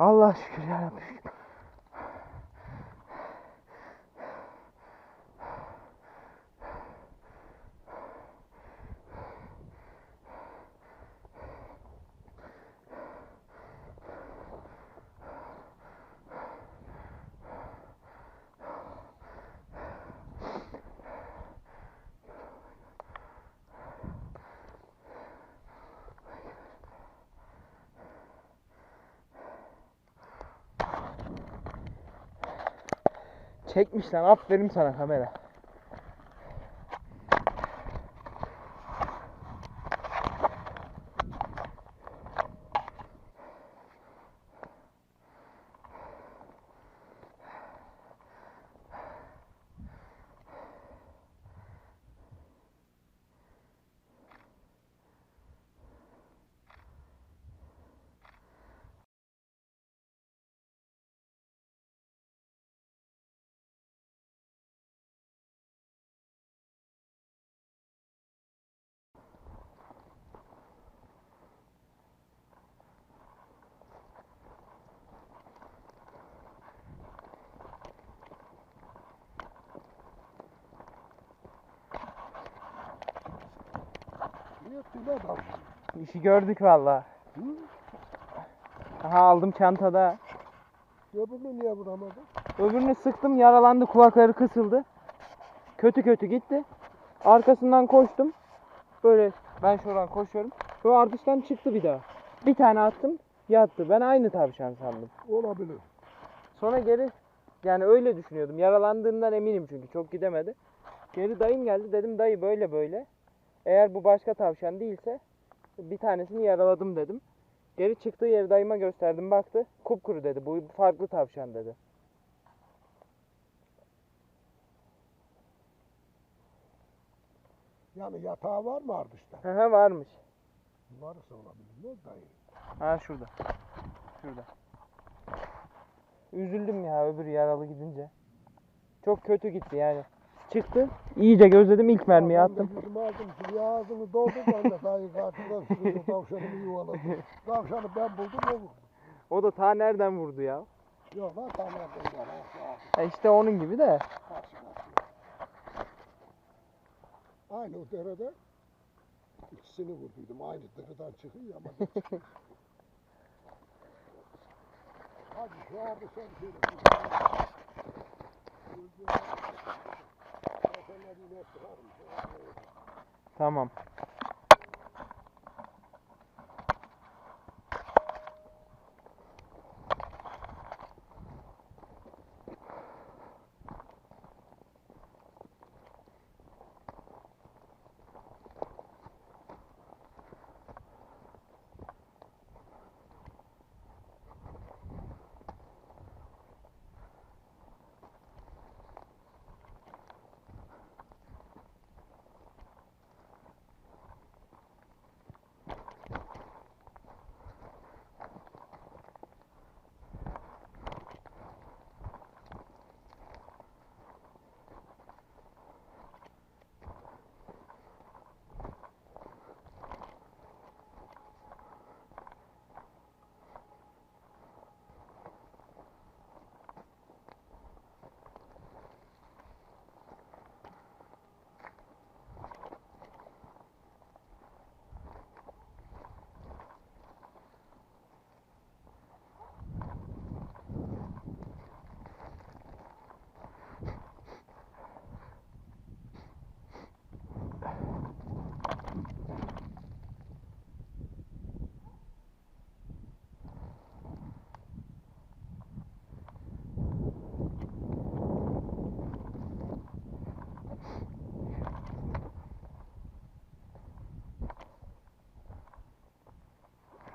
Allah şükür yarabbim. Çekmiş lan aferin sana kamera. Tüne dal? İşi gördük valla. Aha aldım çantada. Öbürünü niye vuramadın? Öbürünü sıktım yaralandı kulakları kısıldı. Kötü kötü gitti. Arkasından koştum. Böyle ben şuradan koşuyorum. Şu ardıştan çıktı bir daha. Bir tane attım yattı. Ben aynı tavşan sandım. Olabilir. Sonra geri yani öyle düşünüyordum. Yaralandığından eminim çünkü çok gidemedi. Geri dayım geldi dedim dayı böyle böyle. Eğer bu başka tavşan değilse bir tanesini yaraladım dedim. Geri çıktığı yeri dayıma gösterdim baktı. Kupkuru dedi bu farklı tavşan dedi. Yani yatağı var mı ardışta? Hı hı varmış. Varsa olabilir. Ne dayı? Ha şurada. Şurada. Üzüldüm ya öbür yaralı gidince. Çok kötü gitti yani. Çıktı. İyice gözledim ilk mermiyi attım. Yüzümü aldım. Şuraya ağzını doldu. Ben de sürüldü. Tavşanımı. Tavşanı ben buldum o vurdu. O da ta nereden vurdu ya? Yok lan tam nereden gel. Ha işte onun gibi de. Karşı karşıya. Aynı o derede ikisini vurduydum. Aynı dereden çıkıyor ama. Hadi şu anda sen şöyle. Tamam.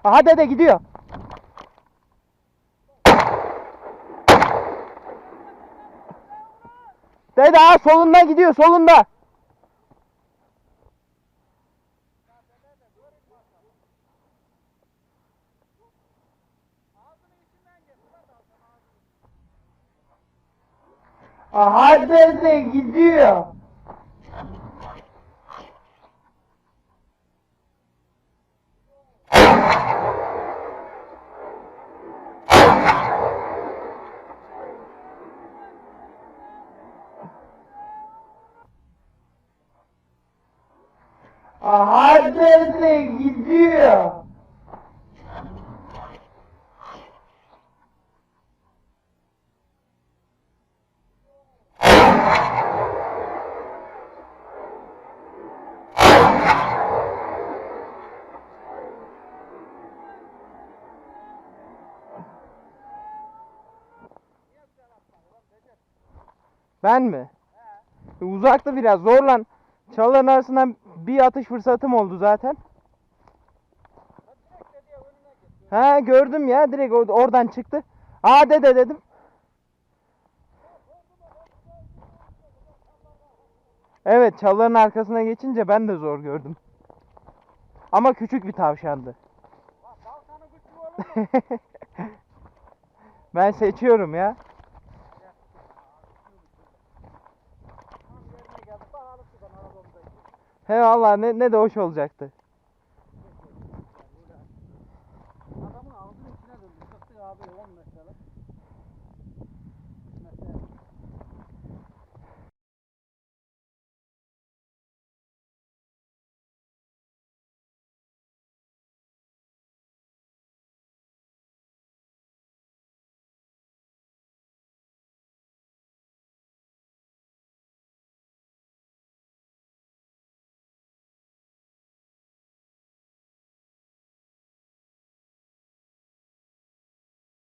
Aha dede gidiyor. Dede ha solunda gidiyor solunda. Aha dede gidiyor. Hadi gidiyor. Ben mi? Uzakta biraz zorlan. Çalıların arasından bir atış fırsatım oldu zaten. Ha gördüm ya direkt or- oradan çıktı. Aa dede dedim. Evet çalıların arkasına geçince ben de zor gördüm. Ama küçük bir tavşandı. ben seçiyorum ya. He valla ne, ne de hoş olacaktı.